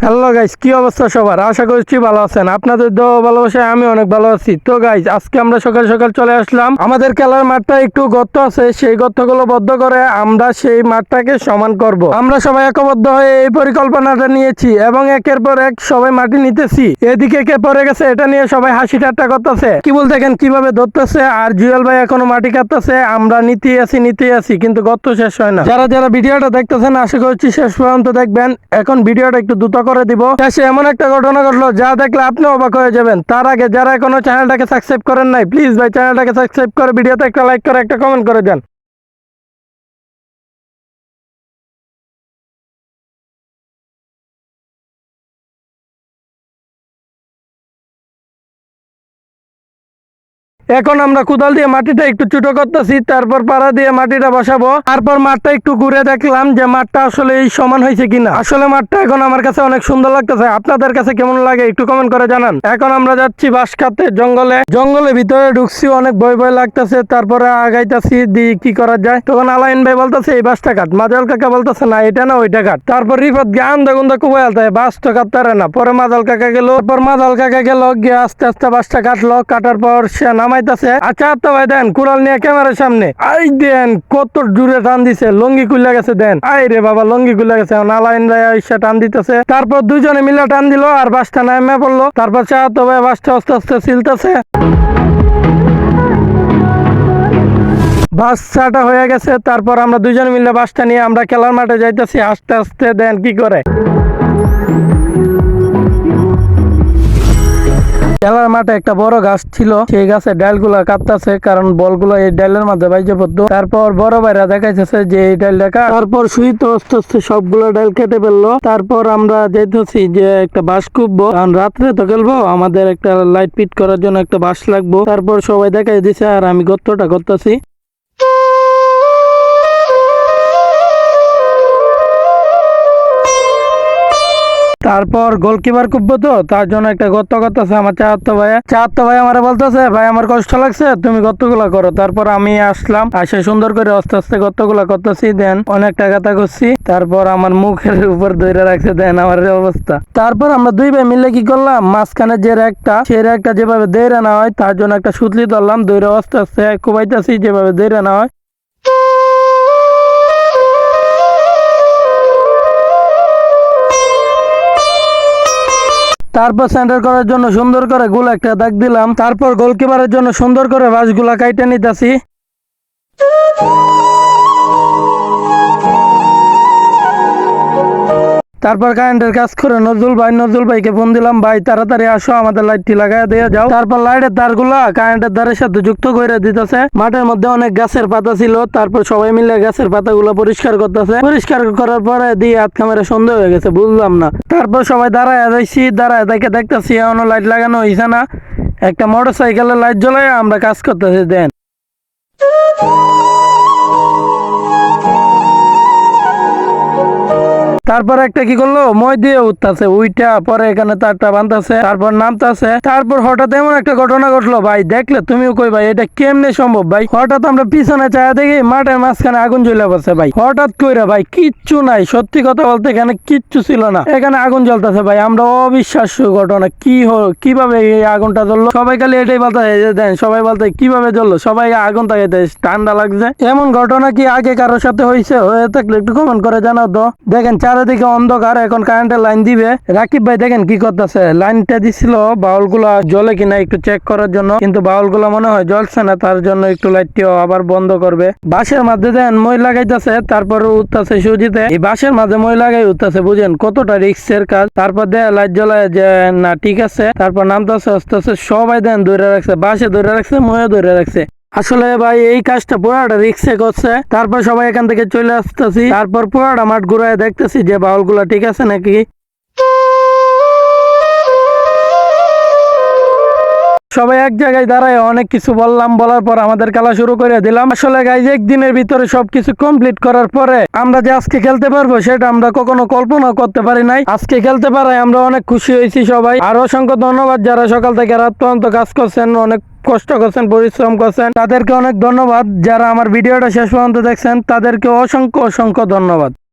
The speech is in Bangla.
হ্যালো গাইস কি অবস্থা সবার? আশা করছি ভালো আছেন। আপনাদের ও ভালোবাসায় আমি অনেক ভালো আছি। তো গাইস আজকে আমরা সকাল সকাল চলে আসলাম। আমাদের খেলার মাঠটা একটু গর্ত আছে, সেই গর্তগুলো বদ্ধ করে আমরা সেই মাঠটাকে সমান করব। আমরা সবাই একবদ্ধ হয়ে এই পরিকল্পনাটা নিয়েছি এবং একের পর এক সবাই মাটি নিতেছি। এদিকে কে পড়ে গেছে, এটা নিয়ে সবাই হাসি ঠাট্টা করতেছে। কি বলতে দেখেন কীভাবে ধরতেছে? আর জুয়েল ভাই এখনও মাটি কাটতেছে? আমরা নিতেই আছি নিতেই আছি, কিন্তু গর্ত শেষ হয় না। যারা যারা ভিডিওটা দেখতেছেন, আশা করছি শেষ পর্যন্ত দেখবেন। এখন ভিডিওটা একটু দ্রুত করে দিব। শেষে এমন একটা ঘটনা ঘটলো, যা দেখলে আপনি অবাক হয়ে যাবেন। তার আগে যারা এখনও চ্যানেলটাকে সাবস্ক্রাইব করেন নাই প্লিজ ভাই চ্যানেলটাকে সাবস্ক্রাইব করে, ভিডিওতে একটা লাইক করে, একটা কমেন্ট করে দেন। এখন আমরা কোদাল দিয়ে মাটিটা একটু ছোট করতেছি, তারপর পাড়া দিয়ে মাটিটা বসাবো। তারপর মাঠটা একটু ঘুরে দেখলাম যে মাঠটা আসলে এই সমান হয়েছে কিনা। আসলে মাঠটা এখন আমার কাছে অনেক সুন্দর লাগতেছে। আপনাদের কাছে কেমন লাগে একটু কমেন্ট করে জানান। এখন আমরা যাচ্ছি বাঁশ কাটতে জঙ্গলে। জঙ্গলের ভিতরে ঢুকছি, অনেক ভয় ভয় লাগতেছে। তারপরে আগাইতাছি দি কি করা যায়। তখন আলাইন ভাই বলতেছে, এই বাসটা কাট। মাজাল কাকা বলতেছে, না, এটা না, ওইটা কাট। তারপর রিফত জ্ঞান দেখুন কুবাই আলতে বাস তো কাটতে না। পরে মাজাল কাকা গেল। তারপর মাজাল কাকা গেল, গিয়ে আস্তে আস্তে বাসটা কাটলো। কাটার পর সে নামাইতেছে আচ্ছা তো ভাই দেন, কুড়াল নিয়ে ক্যামেরার সামনে। আই দেন, কত টান দিছে, লঙ্গি গেছে দেন। আই রে বাবা, লঙ্গি গেছে নালাইন টান দিতেছে। তারপর দুজনে মিলে টান দিল, আর বাসটা নামে পড়ল। তারপর চা ভাই বাসটা আস্তে আস্তে সিলতেছে বাস চাটা হয়ে গেছে, তারপর আমরা দুজন মিলে বাসটা নিয়ে আমরা খেলার মাঠে যাইতেছি। আস্তে আস্তে দেন, কি করে? খেলার মাঠে একটা বড় গাছ ছিল, সেই গাছের ডালগুলা কাটতেছে কারণ বলগুলো এই ডাইলের মধ্যে বাইজে পড়তো। তারপর বড় ভাইরা দেখাইতেছে যে এই ডাল দেখা তারপর শুই তো আস্তে আস্তে সবগুলো ডাইল কেটে ফেলল। তারপর আমরা যাইতেছি যে একটা বাঁশ কুববো কারণ রাত্রে তো খেলব, আমাদের একটা লাইট পিট করার জন্য একটা বাঁশ লাগবো। তারপর সবাই দেখাই দিছে, আর আমি গর্তটা করতেছি। তারপর গোলকিপার কুব্বো তো, তার জন্য একটা গর্ত করতেছে আমার চাহাত্ত ভাই চাহাত্ত ভাই আমার বলতেছে, ভাই, আমার কষ্ট লাগছে, তুমি গর্তগুলা করো। তারপর আমি আসলাম, আসে সুন্দর করে আস্তে আস্তে গর্তগুলা করতেছি, দেন অনেক টাকা তা করছি। তারপর আমার মুখের উপর দইরা রাখছে, দেন আমার অবস্থা। তারপর আমরা দুই ভাই মিলে কি করলাম, মাঝখানে যে একটা সে একটা যেভাবে দইরা না হয়, তার জন্য একটা সুতলি ধরলাম দইরা আস্তে আস্তে কুবাইতেছি, যেভাবে দইরা না হয়। তারপর সেন্টার করার জন্য সুন্দর করে গোল একটা দাগ দিলাম। তারপর গোলকিপারের জন্য সুন্দর করে বাসগুলা কাইটে নিতেছি। তারপর কারেন্টের কাজ করে নজরুল ভাই, নজরুল ভাইকে ফোন দিলাম, ভাই, তাড়াতাড়ি আসো, আমাদের লাইটটি লাগাই দিয়ে যাও। তারপর লাইটের তারগুলা কারেন্টের দ্বারের সাথে যুক্ত করে দিতেছে। মাঠের মধ্যে অনেক গাছের পাতা ছিল, তারপর সবাই মিলে গাছের পাতা পাতাগুলো পরিষ্কার করতেছে। পরিষ্কার করার পরে দিয়ে হাত ক্যামেরা সন্দেহ হয়ে গেছে, বুঝলাম না। তারপর সবাই দাঁড়ায় যাইছি, দাঁড়ায় দেখে দেখতেছি, এখনও লাইট লাগানো হয়েছে না। একটা মোটর সাইকেলের লাইট জ্বলাই আমরা কাজ করতেছি, দেন। তারপর একটা কি করল? মই দিয়ে উঠতেছে। উইটা পরে এখানে তারটা বানতেছে তারপর নামতাছে। তারপর হঠাৎ এমন একটা ঘটনা ঘটলো, ভাই, দেখলে তুমিও কই ভাই, এটা কেমনে সম্ভব ভাই? হঠাৎ আমরা পিছনে চায়া দেখি, মাঠের মাঝখানে আগুন জ্বলে পড়ছে ভাই। হঠাৎ কইরা, ভাই, কিচ্ছু নাই। সত্যি কথা বলতে এখানে কিচ্ছু ছিল না। এখানে আগুন জ্বলতেছে ভাই। আমরা অবিশ্বাস্য ঘটনা। কি হলো কীভাবে এই আগুনটা জ্বললো? সবাই খালি এটাই বলতে দেন, সবাই বলতে, কীভাবে জ্বললো? সবাই আগুন থাকে ঠান্ডা লাগছে। এমন ঘটনা কি আগে কারোর সাথে হয়েছে হয়ে থাকলে একটু কমেন্ট করে জানাও তো। দেখেন চারিদিকে অন্ধকার, এখন কারেন্টের লাইন দিবে। রাকিব ভাই, দেখেন কি করতেছে। লাইনটা দিছিল বাউলগুলা জলে কিনা একটু চেক করার জন্য। কিন্তু বাউলগুলা মনে হয় জ্বলছে না, তার জন্য একটু লাইটটিও আবার বন্ধ করবে। বাঁশের মধ্যে দেন মই লাগাইতেছে, তারপর উঠতেছে সুজিতে। এই বাঁশের মাঝে মই লাগাই উঠতেছে, বুঝেন কতটা রিক্সের কাজ। তারপর দেয় লাইট জ্বলায় যে, না, ঠিক আছে। তারপর নামতেছে আস্তে আস্তে সবাই দেন ধরে রাখছে বাসে ধরে রাখছে ময়ে ধরে রাখছে। আসলে ভাই, এই কাজটা পুরাটা রিক্সে করছে। তারপর সবাই এখান থেকে চলে আসতেছি। তারপর পুরাটা মাঠ ঘুরায় দেখতেছি যে বাউলগুলা ঠিক আছে নাকি। সবাই এক জায়গায় দাঁড়ায়, অনেক কিছু বললাম, বলার পর আমাদের খেলা শুরু করে দিলাম। আসলে গাইজ একদিনের ভিতরে সবকিছু কমপ্লিট করার পরে আমরা যে আজকে খেলতে পারব সেটা আমরা কখনো কল্পনা করতে পারি নাই। আজকে খেলতে পারায় আমরা অনেক খুশি হয়েছি সবাই। আর অসংখ্য ধন্যবাদ যারা সকাল থেকে রাত পর্যন্ত কাজ করছেন, অনেক কষ্ট করছেন, পরিশ্রম করছেন। তাদেরকে অনেক ধন্যবাদ। যারা আমার ভিডিওটা শেষ পর্যন্ত দেখছেন, তাদেরকে অসংখ্য অসংখ্য ধন্যবাদ।